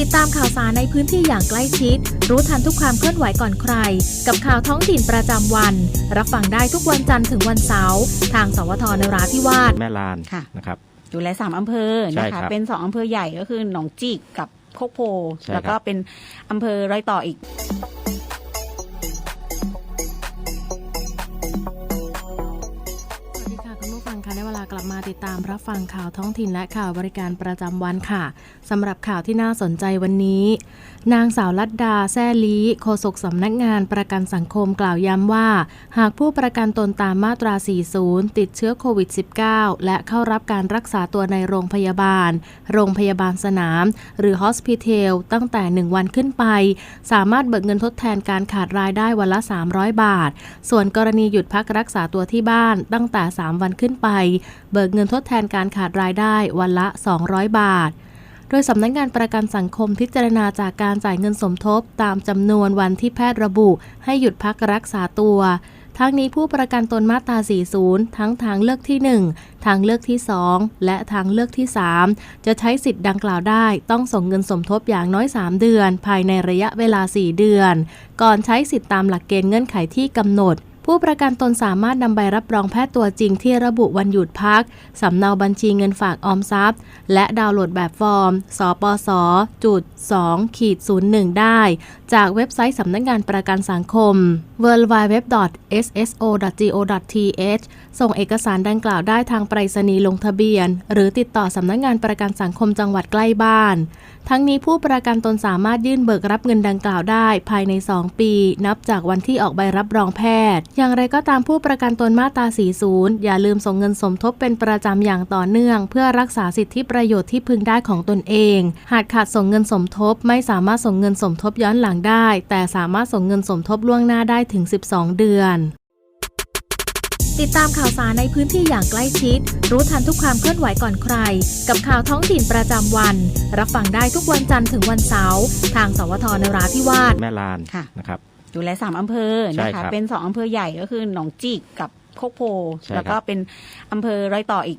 ติดตามข่าวสารในพื้นที่อย่างใกล้ชิด รู้ทันทุกความเคลื่อนไหวก่อนใคร กับข่าวท้องถิ่นประจำวัน รับฟังได้ทุกวันจันทร์ถึงวันเสาร์ทางสวทนราธิวาสแม่ลานค่ะ นะครับดูแลสามอำเภอใช่นะครัคะ บ เป็นสองอำเภอใหญ่ก็คือหนองจิกกับโคกโพใช่แล้วก็ครับเป็นอำเภอร้อยต่ออีก ค่ะคุณผู้ฟังคะได้เวลากลับมาติดตามรับฟังข่าวท้องถิ่นและข่าวบริการประจำวันค่ะสำหรับข่าวที่น่าสนใจวันนี้ นางสาวลัดดาแซ่ลีโฆษกสำนักงานประกันสังคมกล่าวย้ำว่า หากผู้ประกันตนตามมาตรา 40 ติดเชื้อโควิด -19 และเข้ารับการรักษาตัวในโรงพยาบาล โรงพยาบาลสนาม หรือฮอสพิทอลตั้งแต่ 1 วันขึ้นไป สามารถเบิกเงินทดแทนการขาดรายได้วันละ 300 บาท ส่วนกรณีหยุดพักรักษาตัวที่บ้านตั้งแต่ 3 วันขึ้นไปเบิกเงินทดแทนการขาดรายได้วันละ 200 บาท โดยสำนักงานประกันสังคมพิจารณาจากการจ่ายเงินสมทบ ตามจำนวนวันที่แพทย์ระบุ ให้หยุดพักรักษาตัว ทั้งนี้ผู้ประกันตนมาตรา 40 ทั้งทางเลือกที่ 1 ทางเลือกที่ 2 และทางเลือกที่ 3 จะใช้สิทธิ์ดังกล่าวได้ ต้องส่งเงินสมทบอย่างน้อย 3 เดือน ภายในระยะเวลา 4 เดือน ก่อนใช้สิทธิ์ตามหลักเกณฑ์เงื่อนไขที่กำหนด ผู้ประกันตนสามารถนำใบรับรองแพทย์ตัวจริงที่ระบุวันหยุดพัก สำเนาบัญชีเงินฝากออมทรัพย์ และดาวน์โหลดแบบฟอร์ม สปสจุด2ขีด01 ได้ จากเว็บไซต์สำนักงานประกันสังคม www.sso.go.th ส่งเอกสารดังกล่าวได้ทางไปรษณีย์ลงทะเบียน หรือติดต่อสำนักงานประกันสังคมจังหวัดใกล้บ้าน ทั้งนี้ผู้ประกันตนสามารถยื่นเบิกรับเงินดังกล่าวได้ ภายใน 2 ปี นับจากวันที่ออกใบรับรองแพทย์อย่างไรก็ตามผู้ประกันตนมาตรา 40 อย่าลืมส่งเงินสมทบเป็นประจำอย่างต่อเนื่อง เพื่อรักษาสิทธิประโยชน์ที่พึงได้ของตนเอง หากขาดส่งเงินสมทบ ไม่สามารถส่งเงินสมทบย้อนหลังได้ แต่สามารถส่งเงินสมทบล่วงหน้าได้ถึง 12 เดือน ติดตามข่าวสารในพื้นที่อย่างใกล้ชิด รู้ทันทุกความเคลื่อนไหวก่อนใคร กับข่าวท้องถิ่นประจำวัน รับฟังได้ทุกวันจันทร์ถึงวันเสาร์ทางสวทนราธิวาสแม่ลานค่ะนะครับ ดูแลสามอำเภอใช่นะครัคะบเป็นสองอำเภอใหญ่ก็คือหนองจิกกับโคกโพใช่ครับแล้วก็เป็นอำเภอร้อยต่ออีก